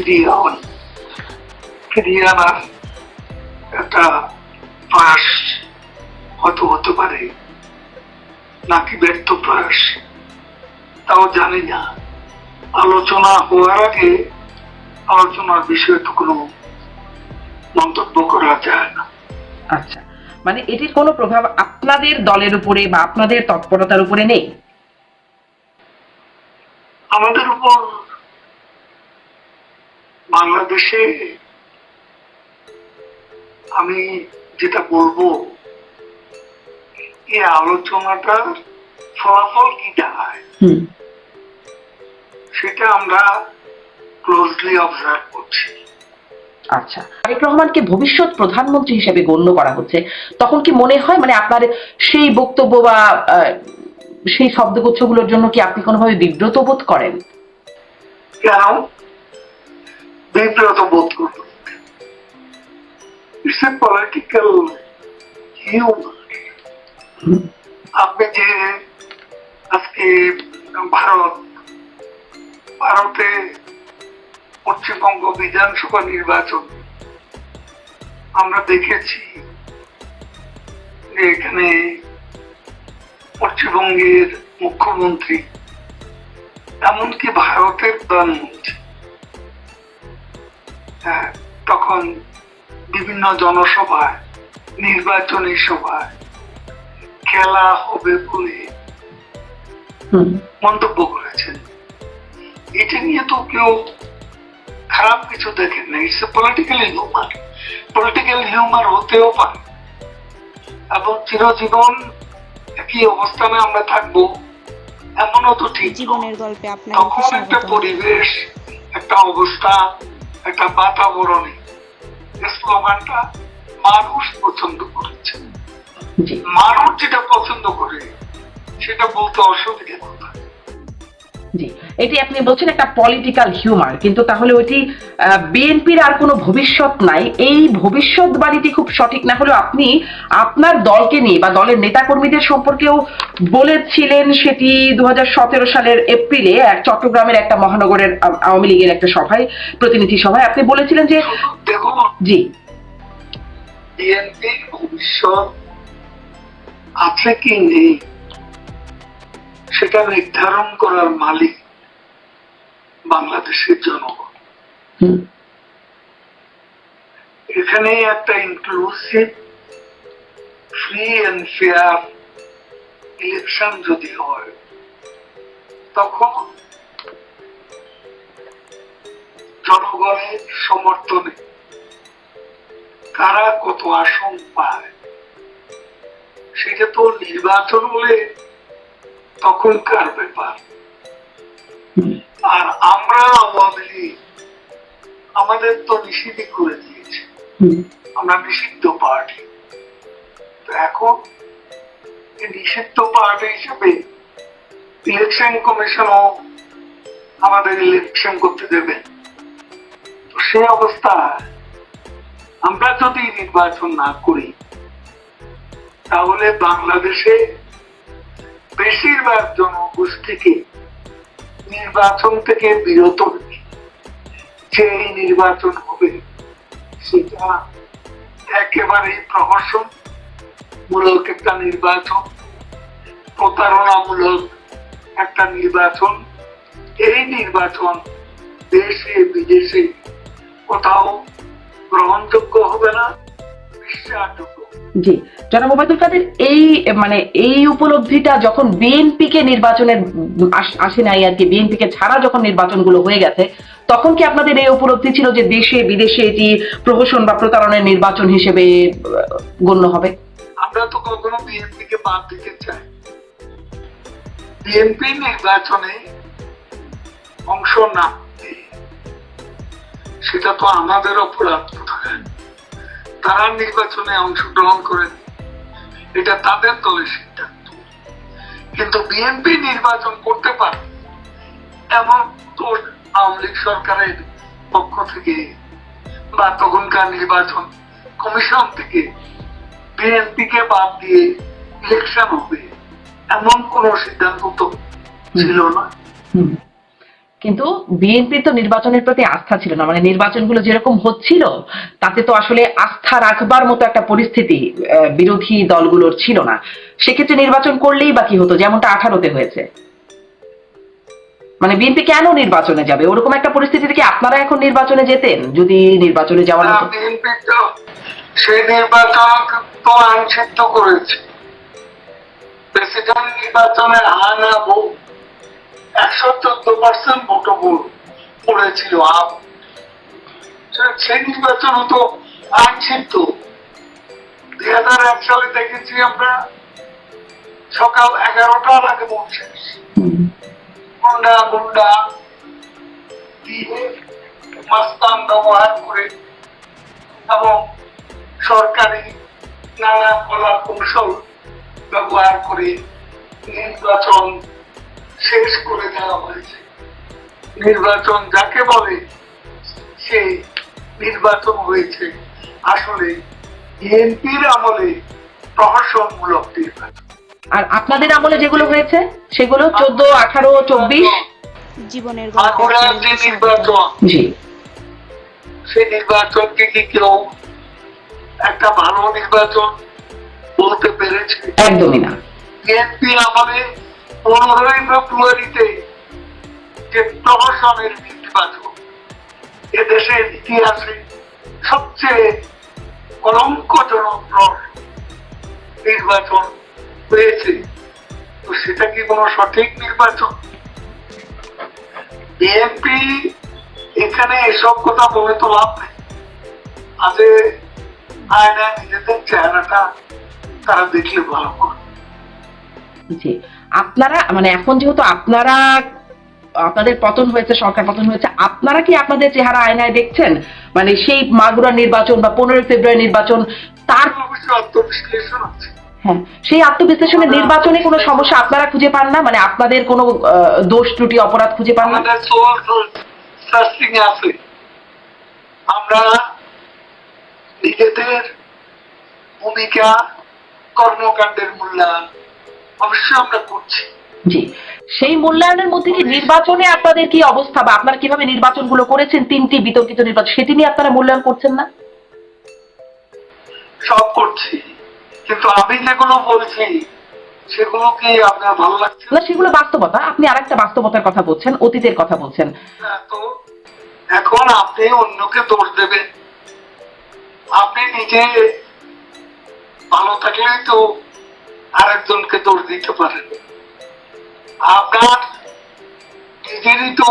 ফিরিয়ে হন ফিরিয়ে আনার একটা প্রয়াস হয়তো হতে পারে। নাকি ব্যর্থ প্রয়াস? তাও জানি না। আলোচনা হওয়ার আগে আলোচনার বিষয়ে তো কোনো মন্তব্য করা যায় না। আচ্ছা মানে এটির কোনো প্রভাব আপনাদের দলের উপরে বা আপনাদের তৎপরতার উপরে নেই? আমাদের উপর বাংলাদেশে আমি যেটা বলব এই আলোচনাটার ফলাফল কি দাঁড়ায় সেটা আমরা ক্লোজলি অবজার্ভ করছি। আচ্ছা। তারেক রহমানকে ভবিষ্যৎ প্রধানমন্ত্রী হিসেবে গণ্য করা হচ্ছে তখন কি মনে হয় মানে আপনার সেই বক্তব্য বা সেই শব্দগুচ্ছগুলোর জন্য কি আপনি কোনোভাবে বিব্রত বোধ করেন? কেন? বিব্রত বোধ করব ইটস পলিটিক্যাল আপনি যে আজকে ভারত ভারতে পশ্চিমবঙ্গ বিধানসভা নির্বাচন আমরা দেখেছি যে এখানে পশ্চিমবঙ্গের মুখ্যমন্ত্রী এমনকি ভারতের প্রধানমন্ত্রী তখন বিভিন্ন জনসভায় নির্বাচনী সভায় খেলা হবে বলে মন্তব্য করেছেন। এটা নিয়ে তো কেউ খারাপ কিছু দেখেন না। It's a political humour political humour হতেও পারে। এবং চিরজীবন একই অবস্থানে আমরা থাকব এমনও তো ঠিক। জীবনের গল্পে আপনাকে তখন একটা পরিবেশ একটা অবস্থা একটা বাতাবরণে স্লোগানটা মানুষ পছন্দ করেছে। মানুষ যেটা পছন্দ করে সেটা বলতে অসুবিধা কোথায়? জি। এটি আপনি বলছেন একটা পলিটিক্যাল হিউমার কিন্তু তাহলে ওইটি বিএনপির আর কোনো ভবিষ্যৎ নাই। এই ভবিষ্যৎবাণীটি খুব সঠিক না হলেও আপনি আপনার দলকে নিয়ে বা দলের নেতাকর্মীদের সম্পর্কেও বলেছিলেন সেটি দু হাজার সতেরো সালের এপ্রিলে এক চট্টগ্রামের একটা মহানগরের আওয়ামী লীগের একটা সভায় প্রতিনিধি সভায়। আপনি বলেছিলেন যে দেখুন জি। বিএনপির ভবিষ্যৎ আছে কি নেই? সেটা নির্ধারণ করার মালিক বাংলাদেশের জনগণ। এখানে একটা inclusive free and fair election যদি হয় তখন জনগণের সমর্থনে কারা কত আসন পায় সেটা তো নির্বাচন হলে তখনকার ব্যাপার। আর আমরা আওয়ামী লীগ আমাদের তো নিষিদ্ধ করে দিয়েছে। আমরা নিষিদ্ধ পার্টি। তো এখন নিষিদ্ধ পার্টি হিসেবে ইলেকশন কমিশনও আমাদের ইলেকশন করতে দেবে। তো সেই অবস্থা আমরা যদি নির্বাচন না করি তাহলে বাংলাদেশে বেশিরভাগ জনগোষ্ঠীকে নির্বাচন থেকে বিরত যে নির্বাচন হবে সেটা একেবারে প্রহসন মূলক একটা নির্বাচন, প্রতারণামূলক একটা নির্বাচন। এই নির্বাচন দেশে, বিদেশে কোথাও গ্রহণযোগ্য হবে না। জি, জনাব ওবায়দুল কাদের, এই মানে এই উপলব্ধিটা যখন বিএনপি কে নির্বাচনের আসে নাই আর কি বিএনপি কে ছাড়া যখন নির্বাচনগুলো হয়ে গেছে, তখন কি আপনাদের এই উপলব্ধি ছিল যে দেশে বিদেশে এটি প্রহসন বা প্রতারণের নির্বাচন হিসেবে গণ্য হবে? আমরা তো কখনো বিএনপি কে বাদ দিতে চাই। বিএনপি নির্বাচনে অংশ না সেটা তো আমাদের অপরাধ তারা নির্বাচনে অংশগ্রহণ করেন এটা তাদের দলের সিদ্ধান্ত। কিন্তু বিএনপি নির্বাচন করতে পারে এমন তো আওয়ামী লীগ সরকারের পক্ষ থেকে বা তখনকার নির্বাচন কমিশন থেকে বিএনপি কে বাদ দিয়ে ইলেকশন হবে এমন কোন সিদ্ধান্ত তো ছিল না। কিন্তু বিএনপির তো নির্বাচনের প্রতি আস্থা ছিল না। মানে নির্বাচনগুলো যেরকম হচ্ছিল তাতে তো আসলে আস্থা রাখবার মতো একটা পরিস্থিতি বিরোধী দলগুলোর ছিল না। সেক্ষেত্রে নির্বাচন করলেই বা কি হতো? যেমনটা আঠারোতে হয়েছে। মানে বিএনপি কেন নির্বাচনে যাবে? ওরকম একটা পরিস্থিতিতে কি আপনারা এখন নির্বাচনে যেতেন যদি নির্বাচনে যাওয়ার মতো? বিএনপি তো সেই নির্বাচন তো আইনসিদ্ধ করেছে। প্রেসিডেন্ট নির্বাচনের হানা ভোট একশো চোদ্দ পার্সেন্ট ভোট পড়েছিল আপ সে- নির্বাচন তো আইনসিদ্ধ। দুই হাজার এক সালে দেখেছি আমরা, সকাল এগারোটার আগে ভোট গুন্ডা গুন্ডা, দিয়ে মাস্তান ব্যবহার করে এবং সরকারি নানা কলা কৌশল ব্যবহার করে নির্বাচন শেষ করে দেওয়া হয়েছে। নির্বাচন যাকে বলে সে নির্বাচন হয়েছে। আসলে বিএনপির আমলে প্রহসনমূলক নির্বাচন। আর আপনাদের আমলে যেগুলো হয়েছে সেগুলো চোদ্দ আঠারো চব্বিশ? জীবনের জি। সেই নির্বাচনকে কি কেউ একটা ভালো নির্বাচন বলতে পেরেছে? একদমই না। বিএনপি আমলে পনেরোই ফেব্রুয়ারিতে যে প্রহসনের নির্বাচন এদেশের ইতিহাসে সবচেয়ে কলঙ্কজনক নির্বাচন হয়েছে। তো সেটা কি কোনো সঠিক নির্বাচন? বিএনপি এখানে এসব কথা বলে তো লাভ নেই। আজে আয়না নিজেদের চেহারাটা তারা দেখলে ভালো করে। জি। আপনারা মানে এখন যেহেতু আপনারা আপনাদের পতন হয়েছে সরকার পতন হয়েছে আপনারা কি আপনাদের চেহারা আয়নায় দেখছেন? মানে সেই মাগুরা নির্বাচন বা পনেরোই ফেব্রুয়ারি নির্বাচন তার আত্মবিশ্লেষণ আছে হ্যাঁ সেই আত্মবিশ্লেষণের নির্বাচনে কোনো সমস্যা আপনারা খুঁজে পান না? মানে আপনাদের কোনো দোষ ত্রুটি অপরাধ খুঁজে পান না? আছে। আমরা নিজেদের ভূমিকা কর্মকাণ্ডের মূল্যায়ন অবশ্যই আমরা করছি। জি। সেই মূল্যায়নের মধ্যে কি নির্বাচনে আপনাদের কি অবস্থা বা আপনারা কীভাবে নির্বাচনগুলো করেছেন? তিনটি বিতর্কিত নির্বাচন। সেটি নিয়ে আপনারা মূল্যায়ন করছেন না? সব করছি। কিন্তু আমি যেগুলো বলছি সেগুলো কি আপনার ভালো লাগছে? না সেগুলো বাস্তবতা। আপনি আরেকটা বাস্তবতার কথা বলছেন অতীতের কথা বলছেন। তো এখন আপনি অন্যকে দোষ দেবেন। আপনি নিজে ভালো থাকলেই তো আরেকজনকে দোষ দিতে পারেন। আপনার নিজেরই তো